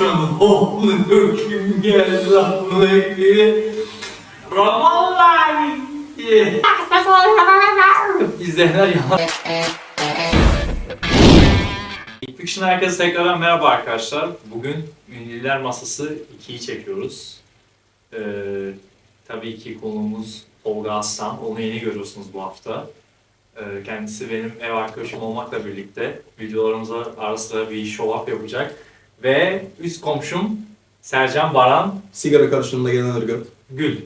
oldu kim geldi aklına Ramallah gitti. İzleyenler yalan. Fiction herkese tekrardan merhaba arkadaşlar. Bugün Ünlüler Masası 2'yi çekiyoruz. Ee, tabii ki konuğumuz Tolga Aslan. Onu yeni görüyorsunuz bu hafta. Ee, kendisi benim ev arkadaşım olmakla birlikte videolarımıza ara sıra bir show up yapacak. Ve üst komşum Sercan Baran Sigara karşılığında gelen ırgat. Gül.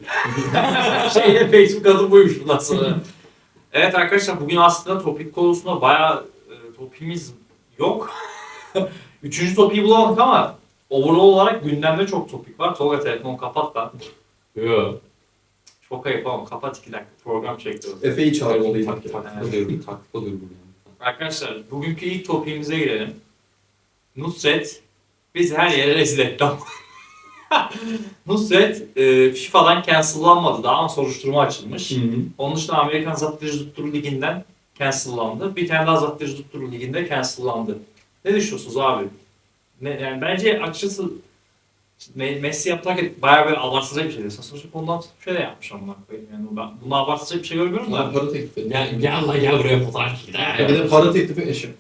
Şeyde Facebook adı buymuş bundan sonra. evet arkadaşlar bugün aslında topik konusunda bayağı e, topimiz yok. Üçüncü topiği bulamadık ama overall olarak gündemde çok topik var. Tolga telefonu kapat lan. Yok. Çok ayıp ama kapat iki dakika program çekiyoruz. Efe'yi çağırmalıydık Taktik ya. alıyorum. Taktik alıyorum. Arkadaşlar bugünkü ilk topiğimize girelim. Nusret bizi her yere rezil etti. Nusret e, FIFA'dan cancellanmadı daha ama soruşturma açılmış. Hı hı. Onun dışında Amerikan Zattırıcı Tutturу Ligi'nden cancellandı. Bir tane daha Zattırıcı Tutturu Ligi'nde cancellandı. Ne düşünüyorsunuz abi? Ne, yani bence açıkçası Me- Messi yaparken bayağı böyle abartıcı bir şeydi. Sonuçta ondan tutup şöyle yapmış amına koyayım. Yani ben bunu abartıcı bir şey görmüyorum da. para teklif etti. Gel, lan gel buraya fotoğraf çekin. Bir de para teklifi eşim.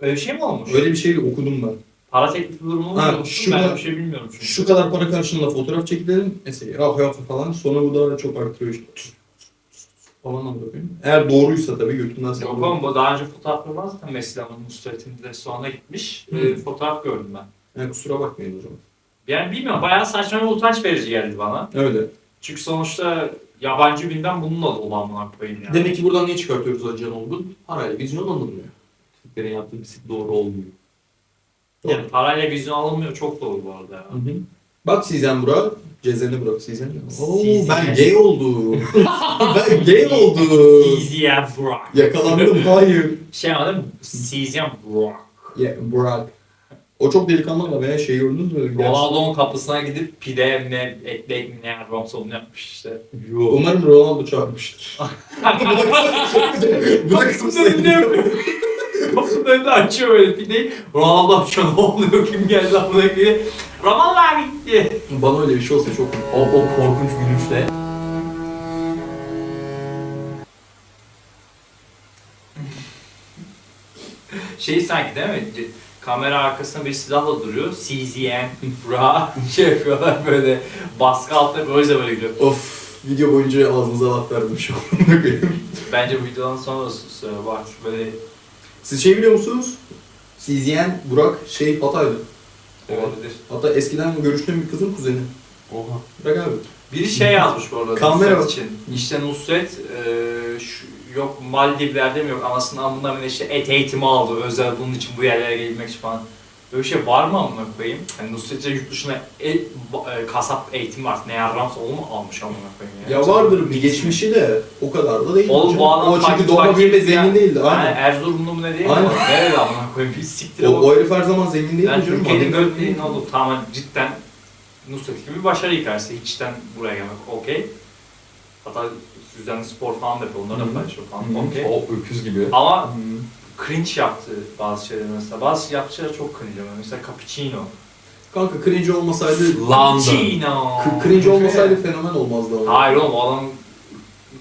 Öyle bir şey mi olmuş? Öyle bir şeyle okudum ben. Para teklifi durumu Ha, mu? şu ben da- bir şey bilmiyorum çünkü. Şu kadar para karşılığında fotoğraf çekilelim. Mesela ya hayatı falan. Sonra bu daha çok arttırıyor işte. Falan anlatayım. Eğer doğruysa tabii götünden. Yok oğlum bu daha önce var zaten Messi ama Nusret'in restorana gitmiş. Hı. Ee, fotoğraf gördüm ben. Yani kusura bakmayın zaman. Yani bilmiyorum bayağı saçma ve utanç verici geldi bana. Öyle. Çünkü sonuçta yabancı gündem bununla dolu amına koyayım yani. Demek ki buradan ne çıkartıyoruz Acıyan Olgun? Parayla vizyon alınmıyor. Türklerin yaptığı bir şey doğru olmuyor. Yani parayla vizyon alınmıyor çok doğru bu arada ya. Hı hı. Bak Sizen Burak. Cezeni Burak Sizen. Oo, Sizen. ben gay oldum. ben gay oldum. Sizyen Burak. Yakalandım. Hayır. Şey anladın mı? Sizyen Burak. Ya Burak. O çok delikanlı ama ben şey gördünüz mü? Ronaldo'nun kapısına gidip pide mi ne, ekmek mi ne yapmış işte. Umarım Ronaldo çağırmıştır. Bu da kısmı? Kapının önünde açıyor böyle pideyi. Ronaldo açıyor ne oluyor kim geldi amına koyayım. Ramallah gitti. Bana öyle bir şey olsa çok O, o korkunç gülüşle. Şey sanki değil mi? Kamera arkasında bir silahla duruyor. CZN, bra şey yapıyorlar böyle baskı altında böyle böyle gidiyor. Of video boyunca ağzınıza laf verdim şu an. Bence bu videodan sonra var böyle Siz şey biliyor musunuz? Sizyen Burak şey Hataylı. olabilir. Hatta eskiden görüştüğüm bir kızın kuzeni. Oha. Bırak abi. Biri şey yazmış bu arada Kamera Nusret için. İşte Nusret e, şu, yok Maldivler'de mi yok anasının amında mı ne işte et eğitimi aldı özel bunun için bu yerlere gelmek için falan. Böyle bir şey var mı amına koyayım? Hani Nusret'e yurt dışına ba- e, kasap eğitimi var. Ne yarramsa onu mu almış amına koyayım ya? Ya vardır bir geçmişi de o kadar da değil. Oğlum bu adam O çünkü doğma ya. zengin değildi. Aynen. Aynen. Erzurumlu mu ne değil Aynen. mi? Nerede amına koyayım? Bir siktire O, bak. o herif her zaman zengin değil canım? Türkiye'nin Adam- gökdeleğinin oğlum tamamen cidden Nusret gibi bir başarı hikayesi. Hiçten buraya gelmek okey. Hatta düzenli spor falan da yapıyor. Onları da paylaşıyor falan. Okey. O öküz gibi. Ama Hı. Cringe yaptı bazı şeyler mesela. Bazı yaptığı şeyler çok cringe ama. Mesela cappuccino. Kanka cringe olmasaydı... London. Cappuccino. K- cringe olmasaydı fenomen olmazdı ama. Hayır oğlum o adam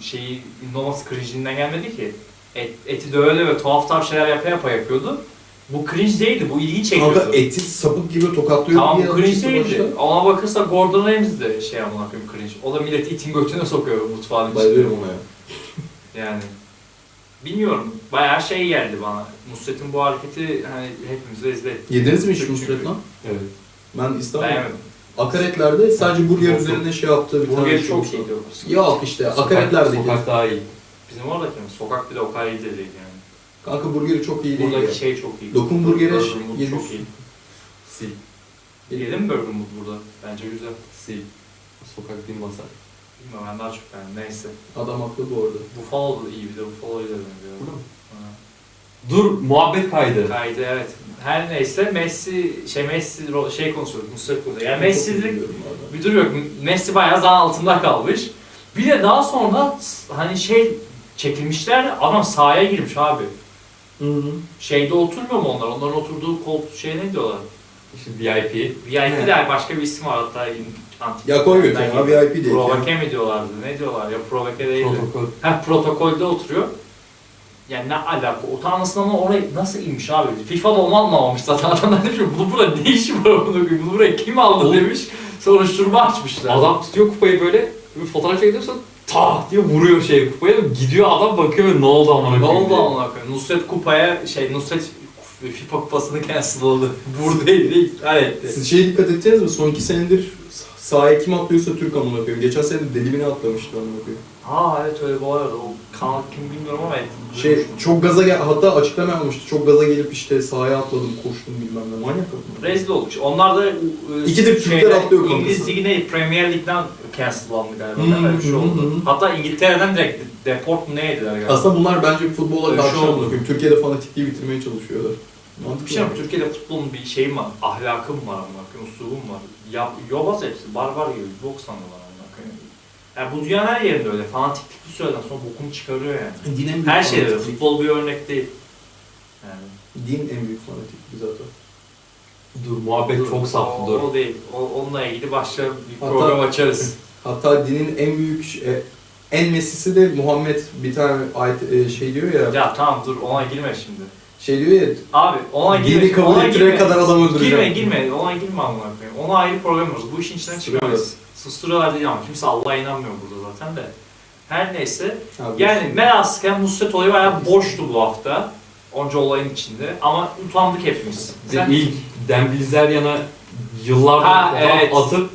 şeyi ünlü olması cringe'inden gelmedi ki. Et, eti de öyle ve tuhaf tuhaf şeyler yapa yapa yapıyordu. Bu cringe değildi. Bu ilgi çekiyordu. Kanka eti sapık gibi tokatlıyor Tamam diye bu cringe yazmıştı değildi. başta. Ona bakırsa Gordon Ramsay de şey amına koyayım cringe. O da milleti itin götüne sokuyor mutfağın içinde. Bayılıyorum ona ya. Yani bilmiyorum. Bayağı şey geldi bana. Nusret'in bu hareketi hani hepimize izletti. Yediniz mi hiç Çünkü- Nusret lan? Evet. Ben İstanbul Beğenmedim. akaretlerde sadece burger Yok, üzerine şey yaptığı bir tane Burgeri şey çok oldu. iyiydi. o. Yok işte Sokak, akaretlerdeki. sokak daha iyi. Bizim oradaki mi? Sokak bile o kadar iyi de değil yani. Kanka burgeri çok iyi değil Buradaki ya. şey çok iyi. Lokum burgeri Burger Mood yemiş. çok iyi. Sil. Yedin mi Burger Mood burada? Bence güzel. Sil. Sokak değil masa. Bilmiyorum ben daha çok beğendim. Neyse. Adam haklı bu arada. Buffalo da iyi bir de Buffalo'yu da beğeniyorum. Burada mı? Dur muhabbet kaydı. Kaydı evet. Her neyse Messi şey Messi şey konuşuyoruz Nusret burada. Yani Messi'lik bir durum yok. Messi bayağı zan altında kalmış. Bir de daha sonra hani şey çekilmişler adam sahaya girmiş abi. Hı hı. Şeyde oturmuyor mu onlar? Onların oturduğu koltuk şey ne diyorlar? İşte VIP. VIP de başka bir isim var hatta antik. Ya koy götür Ben ya VIP değil. Provoke mi diyorlardı? Ne diyorlar ya? Provoke değil. Protokol. Ha protokolde oturuyor. Yani ne alaka? Utanmasın ama oraya nasıl inmiş abi? FIFA'da onu anlamamış zaten. Adamlar demiş ki bunu burada ne işi var bunu? Bunu buraya kim aldı Oğlum. demiş. Soruşturma açmışlar. Adam tutuyor kupayı böyle bir fotoğraf çekiyorsa ta diye vuruyor şey kupaya gidiyor adam bakıyor ve ne oldu amına ne koyayım oldu diye. amına koyayım? Nusret Kupa'ya şey Nusret FIFA kupasını cancel oldu. Buradaydı iptal etti. Siz şeye dikkat edeceğiz mi? Son iki senedir sahaya kim atlıyorsa Türk amına koyayım. Geçen sene de delimine atlamıştı amına koyayım. Ha evet öyle olay vardı. O kanal kim bilmiyorum ama evet. Şey çok gaza gel hatta açıklama yapmıştı. Çok gaza gelip işte sahaya atladım, koştum bilmem ne. Manyak mı? Rezil olmuş. Onlar da e, İkidir Türkler atlıyor İngiliz kankası. Ligi ne? Premier Lig'den cancellandı galiba. Öyle bir şey oldu. hı. Hatta İngiltere'den direkt deport mu neydiler galiba. Aslında bunlar bence futbola Öyle karşı şey oldu. amına koyayım. Türkiye'de fanatikliği bitirmeye çalışıyorlar. Mantıklı. Bir şey mi? Türkiye'de futbolun bir şeyi var, ahlakı mı var amına mu var? Ya, yobaz hepsi, barbar gibi, bok sanıyorlar amına koyayım. Yani bu dünyanın her yerinde öyle, fanatiklik bir süreden sonra bokunu çıkarıyor yani. Din en büyük Her şeyde öyle, fanatiklik. futbol bir örnek değil. Yani. Din en büyük fanatiklik zaten. Dur muhabbet Dur, çok saptı o, dur. O değil, o, onunla ilgili başka bir Hatta- program açarız. Hatta dinin en büyük e, en mesisi de Muhammed bir tane ayet e, şey diyor ya. ya tamam dur, ona girme şimdi. Şey diyor ya. Abi ona girme. Dini kabul ona ettirene girme. kadar adam öldüreceğim. Girme girme, ona girme amına koyayım. Ona ayrı program yapıyoruz. Bu işin içinden çıkamayız. Susturuyorlar değil ama kimse Allah'a inanmıyor burada zaten de. Her neyse. Abi, Yani Merasken Nusret olayı bayağı boştu bu hafta. Onca olayın içinde. Ama utandık hepimiz. De ilk Dembélé yıllardır Ha, fotoğraf evet. atıp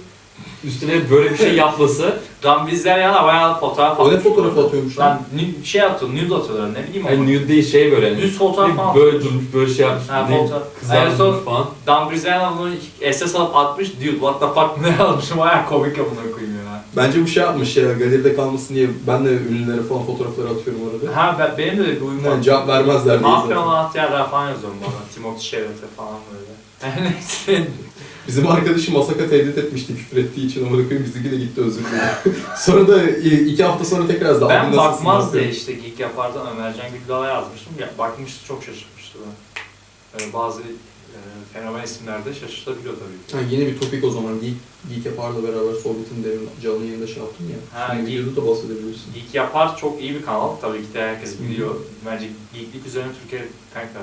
üstüne böyle bir şey yapması Rambizler yana bayağı fotoğraf ne atmış. fotoğrafı atıyormuş lan? Lan nü- şey atıyor, nude atıyorlar ne bileyim ama. nude değil şey böyle hani Düz fotoğraf falan. böyle durmuş böyle şey yapmış Ha, ne- fotoğraf. En kızarmış son falan. Dambrizler'in bunu SS alıp atmış. Dude what the fuck ne yazmışım bayağı komik amına koyayım ya. Bence bu şey yapmış ya galeride kalmasın diye ben de ünlülere falan fotoğrafları atıyorum arada. Ha ben, benim de öyle bir uyum var. Yani cevap vermezler diye Mafya zaten. anahtarlar falan yazıyorum bana. Timothy Chalamet falan böyle. Neyse. Bizim arkadaşı Masaka tehdit etmişti küfür ettiği için ama koyayım bizimki de gitti özür diledi. sonra da i- iki hafta sonra tekrar yazdı. ben bakmaz diye işte Geek Yapar'dan Ömercan Güldal'a yazmıştım. Ya, bakmıştı çok şaşırtmıştı ben. Ee, bazı e, fenomen isimlerde şaşırtabiliyor tabii ki. Ha, yeni bir topik o zaman. Geek, Geek Yapar'la beraber Sohbet'in demin canlı yayında şey yaptın ya. Ha, Şimdi Geek- da bahsedebilirsin. Geek Yapar çok iyi bir kanal. Tabii ki de herkes biliyor. Bence Geeklik üzerine Türkiye... Kanka.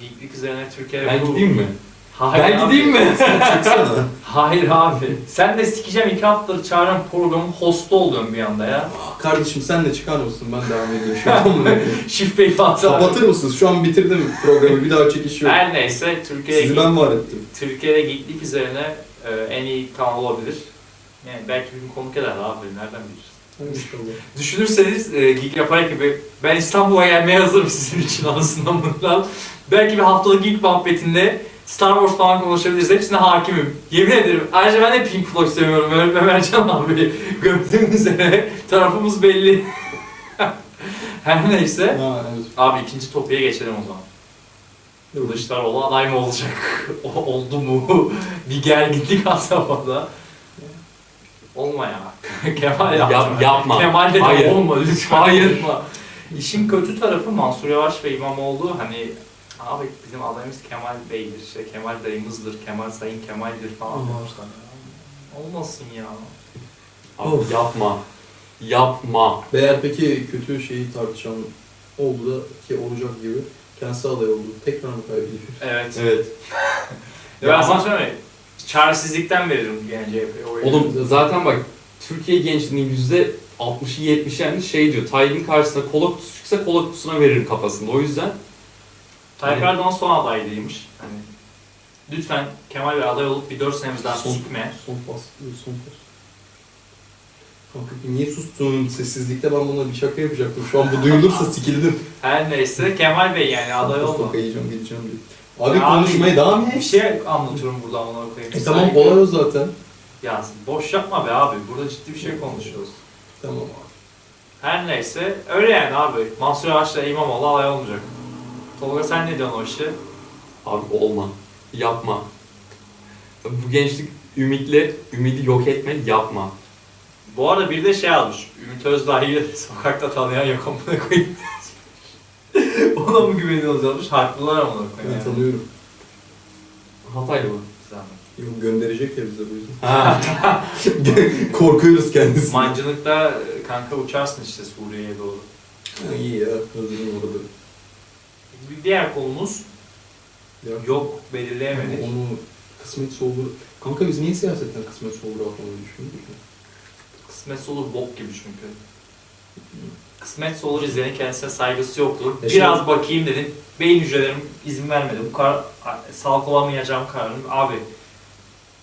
Geeklik üzerine Türkiye... Ben gideyim mi? Hayır Ben abi. gideyim mi? Çıksana. Hayır abi. Sen de sikeceğim iki haftadır çağıran programın hostu oluyorsun bir anda ya. Ah, Kardeşim sen de çıkar mısın? Ben devam edeyim şu an. Şifreyi falan Kapatır mısınız? Şu an bitirdim programı. Bir daha çekiş yok. Her neyse Türkiye'de Sizi ben var ettim. Türkiye'de geeklik üzerine e, en iyi kanal olabilir. Yani belki bir gün konuk eder abi nereden. İnşallah. Düşünürseniz e, Geek Yapar gibi ben İstanbul'a gelmeye hazırım sizin için anasından bundan. Belki bir haftalık Geek muhabbetinde Star Wars falan konuşabiliriz. Hepsine hakimim. Yemin ederim. Ayrıca ben de Pink Floyd seviyorum. Ömer Ömercan abi. Gördüğünüz üzere tarafımız belli. Her neyse. Ha, evet. Abi ikinci topiye geçelim o zaman. Kılıçdaroğlu aday mı olacak? O- Oldu mu? bir gerginlik aslında. Olma ya. Kemal yapma. Yap- yapma. Kemal de Hayır. olma lütfen. Hayır. olma. İşin kötü tarafı Mansur Yavaş ve İmamoğlu hani abi bizim adayımız Kemal Bey'dir, işte Kemal dayımızdır, Kemal Sayın Kemal'dir falan demişler. Olmasın ya. Abi Of. yapma. Yapma. Eğer peki kötü şeyi tartışan oldu da ki olacak gibi kendisi aday oldu. Tekrar mı kaybediyor? Evet. Evet. Ya ben sana söyleyeyim. Çaresizlikten veririm yani CHP'ye oyu. Oğlum zaten bak Türkiye gençliğinin yüzde 60'ı 70'i yani şey diyor. Tayyip'in karşısına kola kutusu çıksa kola kutusuna veririm kafasında. O yüzden Tayyip Erdoğan son adaylıymış. Hani lütfen Kemal Bey aday olup bir 4 senemiz daha Son- sikme. Son pas. Son pas. Kanka niye sustun? Sessizlikte ben buna bir şaka yapacaktım. Şu an bu duyulursa sikildim. Her neyse Kemal Bey yani aday olma. Toka yiyeceğim, gideceğim diye. Abi Ya konuşmaya abi, devam et. Bir şey anlatıyorum burada ona koyayım. E tamam olay o zaten. Ya boş yapma be abi. Burada ciddi bir şey konuşuyoruz. Tamam abi. Her neyse öyle yani abi. Mansur Yavaş'la İmamoğlu aday olmayacak. Tolga sen ne diyorsun o abi olma. Yapma. Bu gençlik ümitli, ümidi yok etme, yapma. Bu arada bir de şey almış. Ümit Özdağ'ı sokakta tanıyan yok amına koyayım. Ona mı güveniyorsunuz almış? Haklılar amına koyayım. Ben yani. tanıyorum. Hataylı mı? Yok gönderecek ya bize bu yüzden. Ha. Korkuyoruz kendisi. Mancınıkta e, kanka uçarsın işte Suriye'ye doğru. Ha, iyi ya. Özledim orada. Bir diğer konumuz Ya. yok belirleyemedik. Onu kısmetse olur. Kanka biz niye siyasetten kısmetse olur atlamayı düşündük? Kısmetse olur bok gibi çünkü. Kısmetse olur izleyenin kendisine saygısı yoktu. Ya Biraz şimdi- bakayım dedim. Beyin hücrelerim izin vermedi. Bu kadar sağlık olamayacağım kararım. Abi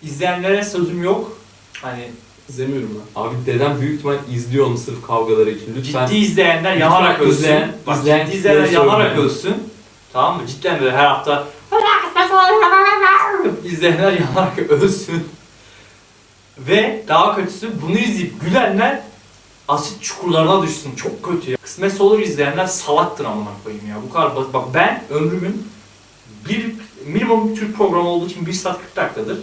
izleyenlere sözüm yok. Hani İzlemiyorum ben. Abi dedem büyük ihtimal izliyor onu sırf kavgaları için. Lütfen. ciddi izleyenler lütfen yanarak ölsün. izleyen- Bak izleyen ciddi izleyenler yanarak ölsün. Tamam mı? Cidden böyle her hafta izleyenler yanarak ölsün. Ve daha kötüsü bunu izleyip gülenler asit çukurlarına düşsün. Çok kötü ya. Kısmetse olur izleyenler salaktır amına koyayım ya. Bu kadar basit. Bak ben ömrümün bir minimum bir Türk programı olduğu için 1 saat 40 dakikadır.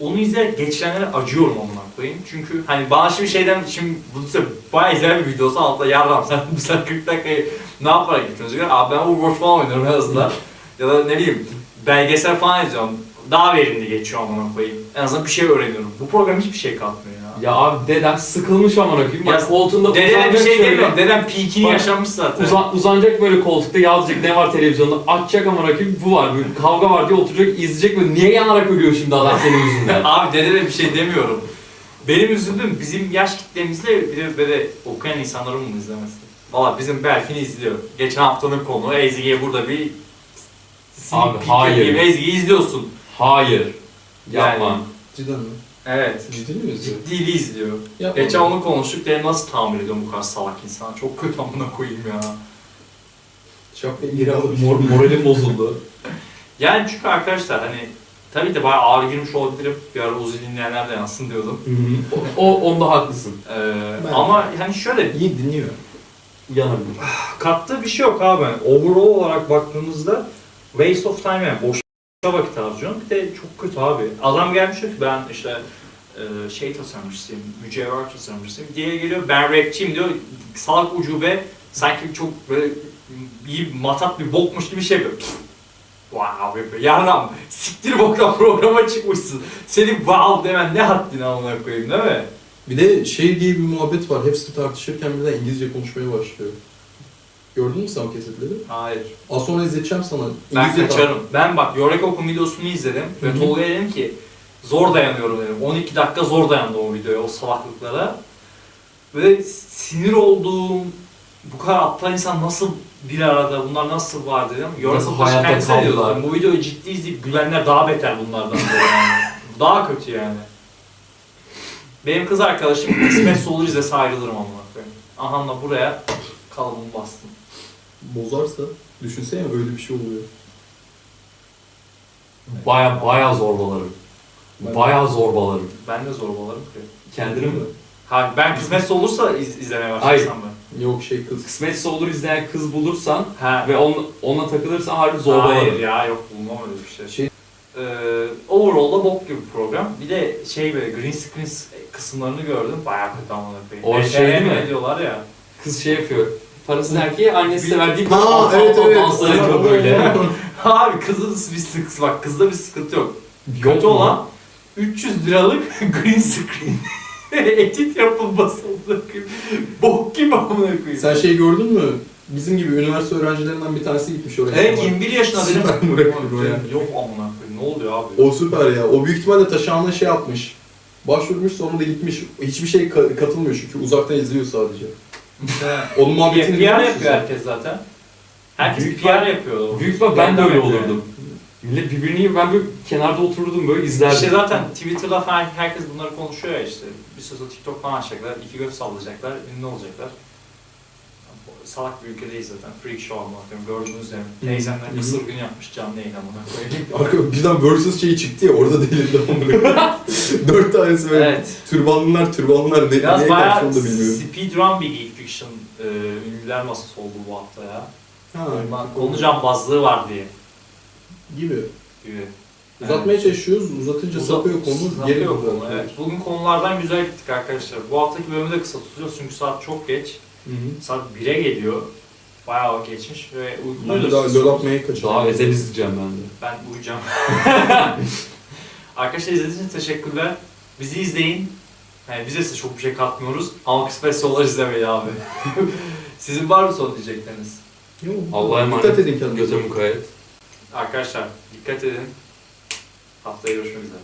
Onu izleyerek geçirenlere acıyorum amına koyayım. Çünkü hani bana şimdi şeyden şimdi bu işte bayağı izleyen bir videosu altta yarram sen 1 saat 40 dakikayı ne yaparak geçiyorsun? diyor. Abi ben Overwatch falan oynuyorum en azından. ya da ne bileyim belgesel falan izliyorum. Daha verimli geçiyor amına koyayım. En azından bir şey öğreniyorum. Bu program hiçbir şey katmıyor ya. Abi dedem sıkılmış amına koyayım. Ya Bak koltuğunda Dedene bir uzanacak şey şöyle. demiyorum. Dedem peak'ini Bak, yaşamış zaten. Uzan, uzanacak böyle koltukta yazacak ne var televizyonda açacak amına koyayım bu var böyle kavga var diye oturacak izleyecek ve niye yanarak ölüyor şimdi adam senin yüzünden? Abi dedene bir şey demiyorum. Benim üzüldüğüm bizim yaş kitlemizle bir de böyle okuyan insanların bunu izlemesi. Valla bizim Berfin izliyor. Geçen haftanın konu Ezgi'ye burada bir Abi, hayır. Ezgi'yi izliyorsun. Hayır. Yapma. Yani- Cidden mi? Evet. Ciddi mi izliyor? Ciddiliği izliyor. Yapma. Geçen onu konuştuk. Dedim nasıl tahammül ediyorum bu kadar salak insan. Çok kötü amına koyayım ya. An alıp mor, moralim bozuldu. Yani çünkü arkadaşlar hani tabii de bayağı ağır girmiş olabilirim. Bir ara Uzi dinleyenler de yansın diyordum. o onda haklısın. Ee, Ben- ama hani şöyle İyi dinliyor. Yanabilir. kattığı bir şey yok abi. Yani overall olarak baktığımızda waste of time yani boş vakit harcıyorsun. Bir de çok kötü abi. Adam gelmiş diyor ki ben işte e, şey tasarımcısıyım, mücevher tasarımcısıyım. Diye geliyor ben rapçiyim diyor. Salak ucube sanki çok böyle iyi matat bir bokmuş gibi şey yapıyor. Wow yapıyor. Yarram siktir boktan programa çıkmışsın. Senin wow demen ne haddine amına koyayım değil mi? Bir de şey diye bir muhabbet var. Hepsi tartışırken birden İngilizce konuşmaya başlıyor. Gördün mü sen o kesitleri? Hayır. Az sonra izleteceğim sana. Ben İngilizce kaçarım. Ben bak Yorek Okun videosunu izledim ve Hı hı. Tolga'ya dedim ki zor dayanıyorum dedim. 12 dakika zor dayandı o videoya, o salaklıklara. Ve sinir olduğum, bu kadar aptal insan nasıl bir arada, bunlar nasıl var dedim. Yorek Nasıl Okun hayatta kendisi de diyordu. kaldılar? Bu videoyu ciddi izleyip gülenler daha beter bunlardan diyor yani. daha kötü yani. Benim kız arkadaşım kısmetse olur izlese ayrılırım koyayım. Ahanla buraya kalıbımı bastım. Bozarsa düşünsene öyle bir şey oluyor. Baya baya zorbalarım. Ben- Baya zorbalarım. Ben de zorbalarım ki. Kendini mi? Ha ben kısmetse olursa iz, izlemeye başlarsam ben. Yok şey kız. Kısmetse olur izleyen kız bulursan Ha. ve on, onunla takılırsan harbi zorbalarım. Hayır ya yok bulmam öyle bir şey. Şey- Ee, overall'da bok gibi program. Bir de şey böyle green screen kısımlarını gördüm. Bayağı kötü amına koyayım. O şey değil mi? Ne diyorlar ya. Kız şey yapıyor. Parasız erkeğe annesi de verdiği Ha, alt evet, alt evet. danslar yapıyor böyle. Abi kızın bir sıkıntı bak kızda bir sıkıntı yok. Kötü olan 300 liralık green screen. Edit yapılması koyayım. Bok gibi amına koyayım. Sen şey gördün mü? Bizim gibi üniversite öğrencilerinden bir tanesi gitmiş oraya. Evet Ama 21 yaşında dedim. Süper mi bırakıyor ya? Yok amına koyayım. Ne oluyor abi? O süper ya. O büyük ihtimalle taşağına şey yapmış. Başvurmuş sonra da gitmiş. Hiçbir şey ka- katılmıyor çünkü uzaktan izliyor sadece. Onun muhabbetini PR biliyor musun yapıyor herkes zaten. Herkes Büyük PR yapıyor. Büyük ihtimal ben de öyle Yapıyor. olurdum. Millet birbirini ben böyle kenarda otururdum böyle izlerdim. İşte zaten Twitter'da falan herkes bunları konuşuyor ya işte. Bir sonra TikTok falan açacaklar, iki göz sallayacaklar, ünlü olacaklar. Salak bir ülkedeyiz zaten. Freak show anlatıyorum. Gördüğünüz gibi. Hı. Teyzemler Hı. kısır gün yapmış canlı yayın amına koyayım. Arka birden versus şeyi çıktı ya orada delirdi amına. Dört tanesi böyle evet. türbanlılar türbanlılar ne, Biraz neye karşı bayağı onu da bilmiyorum. speedrun bir Geek Fiction e, ünlüler masası oldu bu hafta ya. Ha, Konu cambazlığı var diye. gibi. Gibi. Uzatmaya çalışıyoruz. Uzatınca Uzat- sapıyor konu. sapıyor geri konu. Evet. Bugün konulardan güzel gittik arkadaşlar. Bu haftaki bölümü de kısa tutacağız çünkü saat çok geç. Hı hı. Saat 1'e geliyor. bayağı geçmiş ve uykuluyuz. daha lol atmaya kaçırdım. Daha ezel izleyeceğim ben de. Ben uyuyacağım. Arkadaşlar izlediğiniz için teşekkürler. Bizi izleyin. Yani bize size çok bir şey katmıyoruz ama kısmet yollar izlemeyi abi. Sizin var mı son diyecekleriniz? Yok. Allah'a emanet. Dikkat edin kendinize. Göte mukayyet. Arkadaşlar dikkat edin. Haftaya görüşmek üzere.